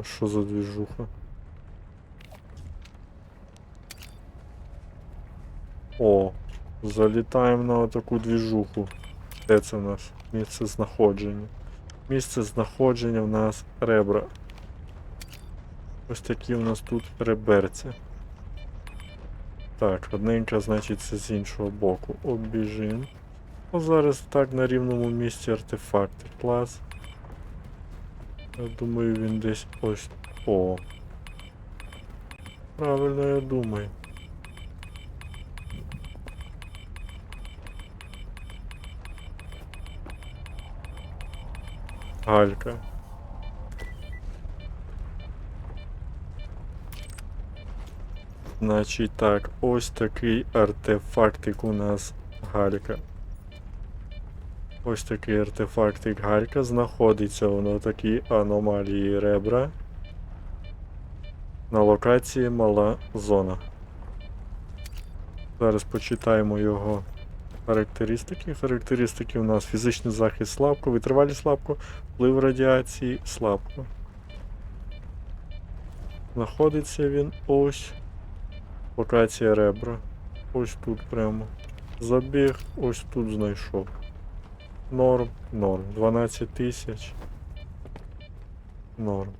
А що за двіжуха? О, залітаємо на таку двіжуху. Де це в нас? Місце знаходження. Місце знаходження в нас ребра. Ось такі в нас тут реберці. Так, одненька, значить, це з іншого боку. Обіжим. О, зараз так на рівному місці артефакти. Клас. Я думаю, він десь ось. О. Правильно я думаю. Галька. Значить так, ось такий артефактик у нас галька. Ось такий артефактик галька знаходиться воно такій аномалії ребра. На локації мала зона. Зараз почитаємо його характеристики. Характеристики у нас фізичний захист слабко, витривалість слабко, вплив радіації слабко. Знаходиться він ось. Локація ребра. Ось тут прямо. Забіг, ось тут знайшов. Норм, норм. 12 тисяч. Норм.